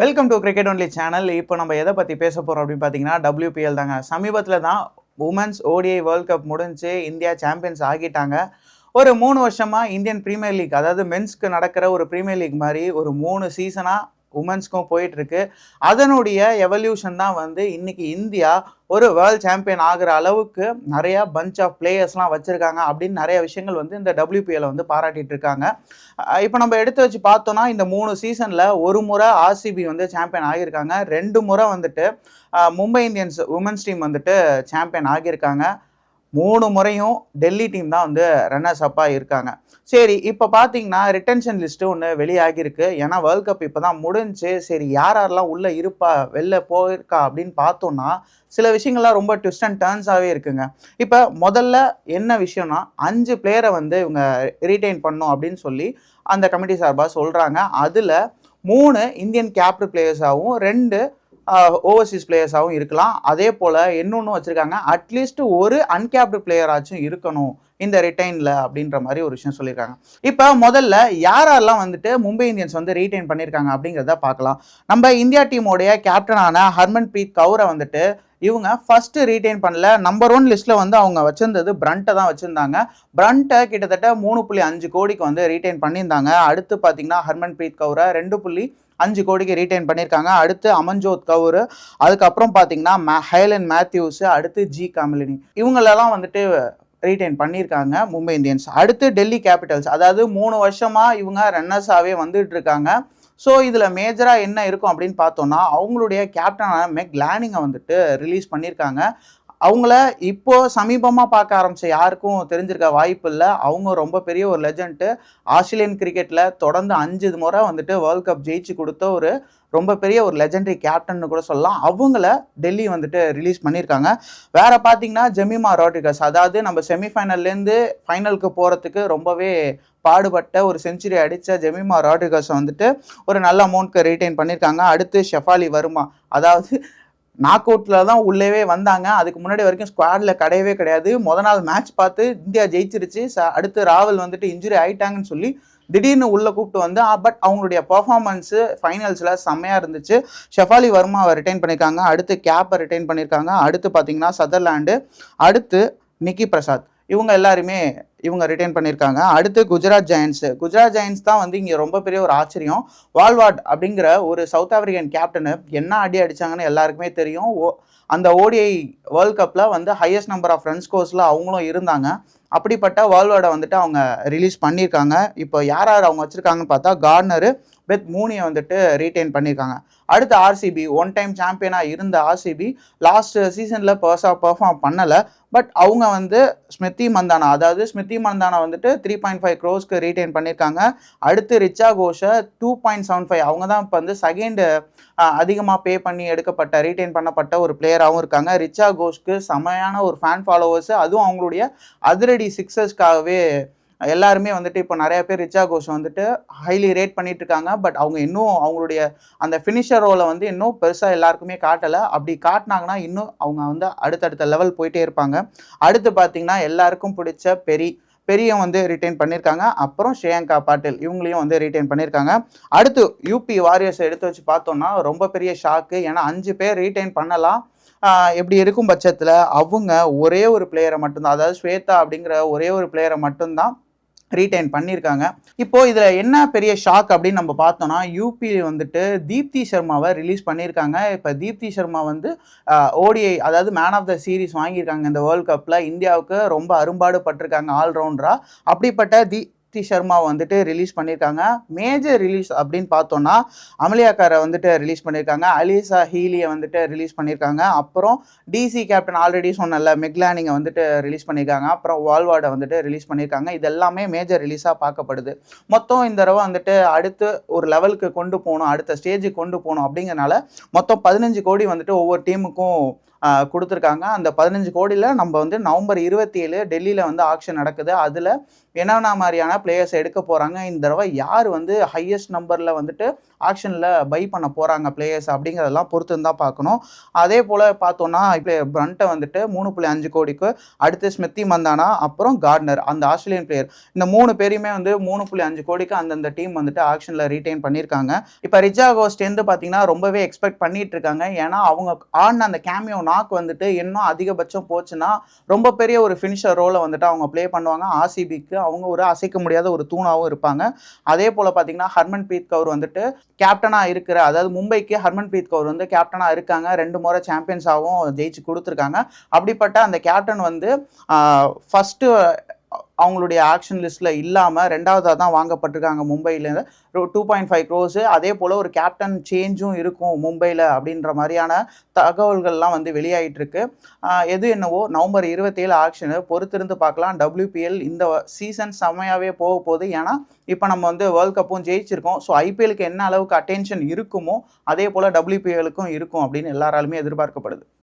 Welcome to cricket only channel இப்போ நம்ம எதை பற்றி பேச போகிறோம் அப்படின்னு பார்த்தீங்கன்னா டபிள்யூபிஎல் தாங்க. சமீபத்தில் தான் உமன்ஸ் ஓடிஐ வேர்ல்ட் கப் முடிஞ்சு இந்தியா சாம்பியன்ஸ் ஆகிட்டாங்க. ஒரு மூணு வருஷமாக இந்தியன் ப்ரீமியர் லீக் அதாவது மென்ஸ்க்கு நடக்கிற ஒரு ப்ரீமியர் லீக் மாதிரி ஒரு மூணு சீசனாக உமன்ஸ்க்கும் போயிட்டுருக்கு. அதனுடைய எவல்யூஷன் தான் வந்து இன்றைக்கி இந்தியா ஒரு வேர்ல்ட் சாம்பியன் ஆகிற அளவுக்கு நிறையா பஞ்ச் ஆஃப் பிளேயர்ஸ்லாம் வச்சுருக்காங்க அப்படின்னு நிறைய விஷயங்கள் வந்து இந்த WPL வந்து பாராட்டிட்டு இருக்காங்க. இப்போ நம்ம எடுத்து வச்சு பார்த்தோன்னா இந்த மூணு சீசனில் ஒரு முறை ஆர்சிபி வந்து சாம்பியன் ஆகியிருக்காங்க. ரெண்டு முறை வந்துட்டு மும்பை இந்தியன்ஸ் உமன்ஸ் டீம் வந்துட்டு சாம்பியன் ஆகியிருக்காங்க. மூணு முறையும் டெல்லி டீம் தான் வந்து ரன்னர்ஸ் அப்பாக இருக்காங்க. சரி இப்போ பார்த்தீங்கன்னா ரிட்டன்ஷன் லிஸ்ட்டு ஒன்று வெளியாகியிருக்கு. ஏன்னா வேர்ல்ட் கப் இப்போ தான் முடிஞ்சு சரி யார் யாரெல்லாம் உள்ளே இருப்பா வெளில போயிருக்கா அப்படின்னு பார்த்தோன்னா சில விஷயங்கள்லாம் ரொம்ப ட்விஸ்ட் அண்ட் டேர்ன்ஸாகவே இருக்குங்க. இப்போ முதல்ல என்ன விஷயம்னா அஞ்சு பிளேயரை வந்து இவங்க ரீட்டைன் பண்ணும் அப்படின்னு சொல்லி அந்த கமிட்டி சார்பாக சொல்கிறாங்க அதில் மூணு இந்தியன் கேப்டு பிளேயர்ஸாகவும் ரெண்டு ஓவர்சீஸ் பிளேயர்ஸாகவும் இருக்கலாம். அதே போல் இன்னொன்று வச்சுருக்காங்க அட்லீஸ்ட் ஒரு அன்கேப்டு பிளேயராச்சும் இருக்கணும் இந்த ரிட்டைனில் அப்படின்ற மாதிரி ஒரு விஷயம் சொல்லியிருக்காங்க. இப்போ முதல்ல யாரெல்லாம் வந்துட்டு மும்பை இந்தியன்ஸ் வந்து ரீட்டைன் பண்ணியிருக்காங்க அப்படிங்கிறத பார்க்கலாம். நம்ம இந்தியா டீமோடைய கேப்டனான ஹர்மன் பிரீத் கவுரை வந்துட்டு இவங்க ஃபஸ்ட்டு ரீட்டைன் பண்ணல. நம்பர் ஒன் லிஸ்ட்டில் வந்து அவங்க வச்சிருந்தது பிரண்ட்டை தான் வச்சுருந்தாங்க. பிரண்ட்டை கிட்டத்தட்ட மூணு புள்ளி அஞ்சு கோடிக்கு வந்து ரீட்டைன் பண்ணியிருந்தாங்க. அடுத்து பார்த்தீங்கன்னா ஹர்மன் பிரீத் கவுரை ரெண்டு புள்ளி அஞ்சு கோடிக்கு ரீட்டைன் பண்ணியிருக்காங்க. அடுத்து அமன்ஜோத் கவுர் அதுக்கப்புறம் பார்த்தீங்கன்னா மே ஹைலன் மேத்யூஸ் அடுத்து ஜி காமிலினி இவங்களெல்லாம் வந்துட்டு ரீட்டைன் பண்ணியிருக்காங்க மும்பை இந்தியன்ஸ். அடுத்து டெல்லி கேபிட்டல்ஸ் அதாவது மூணு வருஷமாக இவங்க ரன்னர்ஸாகவே வந்துட்டு இருக்காங்க. ஸோ இதில் மேஜராக என்ன இருக்கும் அப்படின்னு பார்த்தோன்னா அவங்களுடைய கேப்டனான மெக் லேனிங்கை வந்துட்டு ரிலீஸ் பண்ணியிருக்காங்க. அவங்கள இப்போ சமீபமாக பார்க்க ஆரம்பிச்ச யாருக்கும் தெரிஞ்சிருக்க வாய்ப்பு இல்லை அவங்க ரொம்ப பெரிய ஒரு லெஜண்ட்டு ஆஸ்திரேலியன் கிரிக்கெட்டில் தொடர்ந்து அஞ்சு முறை வந்துட்டு வேர்ல்ட் கப் ஜெயிச்சு கொடுத்த ஒரு ரொம்ப பெரிய ஒரு லெஜண்டரி கேப்டன்னு கூட சொல்லலாம். அவங்கள டெல்லி வந்துட்டு ரிலீஸ் பண்ணியிருக்காங்க. வேற பார்த்தீங்கன்னா ஜெமிமா ராட்ரிகஸ் அதாவது நம்ம செமிஃபைனல்லேருந்து ஃபைனலுக்கு போகிறதுக்கு ரொம்பவே பாடுபட்ட ஒரு செஞ்சுரி அடித்த ஜெமிமா ராட்ரிகஸ் வந்துட்டு ஒரு நல்ல அமௌண்ட்க்கு ரீட்டைன் பண்ணியிருக்காங்க. அடுத்து ஷெஃபாலி வர்மா. அதாவது நாக் அவுட்டில் தான் உள்ளவே வந்தாங்க. அதுக்கு முன்னாடி வரைக்கும் ஸ்குவாடில் கிடையவே கிடையாது. முத நாள் மேட்ச் பார்த்து இந்தியா ஜெயிச்சிருச்சு. ச அடுத்து ராவல் வந்துட்டு இன்ஜுரி ஆயிட்டாங்கன்னு சொல்லி திடீர்னு உள்ளே கூப்பிட்டு வந்து பட் அவங்களுடைய பர்ஃபார்மன்ஸு ஃபைனல்ஸில் செம்மையாக இருந்துச்சு. ஷெஃபாலி வர்மாவை ரிட்டைன் பண்ணியிருக்காங்க அடுத்து கேப்பை ரிட்டைன் பண்ணியிருக்காங்க அடுத்து பார்த்தீங்கன்னா சதர்லாண்டு அடுத்து நிக்கி பிரசாத். இவங்க எல்லாருமே இவங்க ரிட்டைன் பண்ணியிருக்காங்க. அடுத்து குஜராத் ஜெயண்ட்ஸ் குஜராத் ஜெயின்ஸ் தான் வந்து இங்கே ரொம்ப பெரிய ஒரு ஆச்சரியம். வால்வாட் அப்படிங்கிற ஒரு சவுத் ஆப்பிரிக்கன் கேப்டனு என்ன அடி அடிச்சாங்கன்னு எல்லாருக்குமே தெரியும். ஓ அந்த ஓடிஐ வேர்ல்ட் கப்பில் வந்து ஹையஸ்ட் நம்பர் ஆஃப் ரன் ஸ்கோர்ஸில் அவங்களும் இருந்தாங்க. அப்படிப்பட்ட வேர்ல்டோட வந்துட்டு அவங்க ரிலீஸ் பண்ணியிருக்காங்க. இப்போ யார் யார் அவங்க வச்சுருக்காங்கன்னு பார்த்தா கார்னரு பெத் மூனியை வந்துட்டு ரீட்டைன் பண்ணியிருக்காங்க. அடுத்து ஆர்சிபி ஒன் டைம் சாம்பியனாக இருந்த ஆர்சிபி லாஸ்ட் சீசனில் பர்ஸாக பெர்ஃபார்ம் பண்ணலை. பட் அவங்க வந்து ஸ்மிருதி மந்தானா அதாவது ஸ்மிருதி மந்தானா வந்துட்டு த்ரீ பாயிண்ட் ஃபைவ் க்ரோஸ்க்கு ரீட்டைன் பண்ணியிருக்காங்க. அடுத்து ரிச்சா கோஷை டூ பாயிண்ட் செவன் ஃபைவ் அவங்க தான் இப்போ வந்து செகண்ட் அதிகமாக பே பண்ணி எடுக்கப்பட்ட ரீட்டைன் பண்ணப்பட்ட ஒரு பிளேயராகவும் இருக்காங்க. ரிச்சா கோஷ்க்கு செமையான ஒரு ஃபேன் ஃபாலோவர்ஸ் அதுவும் அவங்களுடைய அதிரடி சிக்ஸஸ்க்காகவே எல்லாருமே வந்துட்டு இப்போ நிறைய பேர் ரிச்சா கோஷ் வந்துட்டு ஹைலி ரேட் பண்ணிட்டு இருக்காங்க. பட் அவங்க இன்னும் அவங்களுடைய அந்த ஃபினிஷர் ரோலை வந்து இன்னும் பெருசாக எல்லாருக்குமே காட்டலை. அப்படி காட்டினாங்கன்னா இன்னும் அவங்க வந்து அடுத்தடுத்த லெவல் போயிட்டே இருப்பாங்க. அடுத்து பார்த்தீங்கன்னா எல்லாருக்கும் பிடிச்ச பெரி பெரிய வந்து ரிட்டைன் பண்ணியிருக்காங்க அப்புறம் ஸ்ரேயங்கா பாட்டில் இவங்களையும் வந்து ரிட்டைன் பண்ணியிருக்காங்க அடுத்து யூபி வாரியர்ஸை எடுத்து வச்சு பார்த்தோம்னா ரொம்ப பெரிய ஷாக்கு ஏன்னா அஞ்சு பேர் ரீட்டைன் பண்ணலாம். எப்படி இப்படி இருக்கும் பட்சத்தில் அவங்க ஒரே ஒரு பிளேயரை மட்டும்தான். அதாவது ஸ்வேதா அப்படிங்கிற ஒரே ஒரு பிளேயரை மட்டும்தான் ரீடைன் பண்ணியிருக்காங்க. இப்போ இதில் என்ன பெரிய ஷாக் அப்படின்னு நம்ம பார்த்தோம்னா யூபி வந்துட்டு தீப்தி சர்மாவை ரிலீஸ் பண்ணியிருக்காங்க. இப்போ தீப்தி சர்மா வந்து ஓடிஐ அதாவது மேன் ஆஃப் த சீரிஸ் வாங்கியிருக்காங்க இந்த வேர்ல்ட் கப்பில் இந்தியாவுக்கு ரொம்ப அரும்பாடு பட்டிருக்காங்க ஆல்ரவுண்டராக அப்படிப்பட்ட தி சக்தி சர்மா வந்துட்டு ரிலீஸ் பண்ணியிருக்காங்க மேஜர் ரிலீஸ் அப்படின்னு பார்த்தோன்னா அமலியாக்காரை வந்துட்டு ரிலீஸ் பண்ணியிருக்காங்க அலிசா ஹீலியை வந்துட்டு ரிலீஸ் பண்ணியிருக்காங்க அப்புறம் டிசி கேப்டன் ஆல்ரெடி சொன்னல மெக்லானிங்கை வந்துட்டு ரிலீஸ் பண்ணியிருக்காங்க அப்புறம் வால்வார்டை வந்துட்டு ரிலீஸ் பண்ணியிருக்காங்க இது எல்லாமே மேஜர் ரிலீஸாக பார்க்கப்படுது. மொத்தம் இந்த தடவை வந்துட்டு அடுத்து ஒரு லெவலுக்கு கொண்டு போகணும் அடுத்த ஸ்டேஜுக்கு கொண்டு போகணும் அப்படிங்கிறனால மொத்தம் பதினஞ்சு கோடி வந்துட்டு ஒவ்வொரு டீமுக்கும் கொடுத்துருக்காங்க. அந்த பதினஞ்சு கோடியில் நம்ம வந்து நவம்பர் இருபத்தி ஏழு டெல்லியில் வந்து ஆக்ஷன் நடக்குது. அதில் என்னென்ன மாதிரியான பிளேயர்ஸ் எடுக்க போகிறாங்க இந்த தடவை யார் வந்து ஹையஸ்ட் நம்பரில் வந்துட்டு ஆக்ஷனில் பை பண்ண போகிறாங்க பிளேயர்ஸ் அப்படிங்கிறதெல்லாம் பொறுத்து தான் பார்க்கணும். அதே போல் பார்த்தோன்னா இப்போ பிரண்ட்டை வந்துட்டு மூணு புள்ளி அஞ்சு கோடிக்கு அடுத்து ஸ்மித்தி மந்தானா அப்புறம் கார்ட்னர் அந்த ஆஸ்திரேலியன் பிளேயர் இந்த மூணு பேரையுமே வந்து மூணு புள்ளி அஞ்சு கோடிக்கு அந்தந்த டீம் வந்துட்டு ஆக்ஷனில் ரீட்டைன் பண்ணியிருக்காங்க. இப்போ ரிஜா கோஸ்ட் வந்து பார்த்தீங்கன்னா ரொம்பவே எக்ஸ்பெக்ட் பண்ணிட்டு இருக்காங்க. ஏன்னா அவங்க ஆடின அந்த கேமியோ நாக் வந்துட்டு இன்னும் அதிகபட்சம் போச்சுன்னா ரொம்ப பெரிய ஒரு ஃபினிஷர் ரோலை வந்துட்டு அவங்க ப்ளே பண்ணுவாங்க. ஆர்சிபிக்கு அவங்க ஒரு அசைக்க முடியாத ஒரு தூணாகவும் இருப்பாங்க. அதே போல் பார்த்தீங்கன்னா ஹர்மன் பிரீத் கவுர் வந்துட்டு கேப்டனாக இருக்கிற அதாவது மும்பைக்கு ஹர்மன் பிரீத் கவுர் வந்து கேப்டனாக இருக்காங்க. ரெண்டு முறை சாம்பியன்ஸாகவும் ஜெயிச்சு கொடுத்துருக்காங்க. அப்படிப்பட்ட அந்த கேப்டன் வந்து ஃபஸ்ட்டு அவங்களுடைய ஆக்ஷன் லிஸ்ட்டில் இல்லாமல் ரெண்டாவதாக தான் வாங்கப்பட்டிருக்காங்க மும்பையிலேருந்து டூ பாயிண்ட் ஃபைவ் க்ரோஸு அதே போல் ஒரு கேப்டன் சேஞ்சும் இருக்கும் மும்பையில் அப்படின்ற மாதிரியான தகவல்கள்லாம் வந்து வெளியாகிட்டுருக்கு எது என்னவோ நவம்பர் இருபத்தேழு ஆக்ஷனு பொறுத்திருந்து பார்க்கலாம். டபிள்யூபிஎல் இந்த சீசன் செம்மையாகவே போக போகுது. ஏன்னா இப்போ நம்ம வந்து வேர்ல்ட் கப்பும் ஜெயிச்சிருக்கோம். ஸோ ஐபிஎலுக்கு என்ன அளவுக்கு அட்டென்ஷன் இருக்குமோ அதே போல் டபிள்யூபிஎலுக்கும் இருக்கும் அப்படின்னு எல்லாராலுமே எதிர்பார்க்கப்படுது.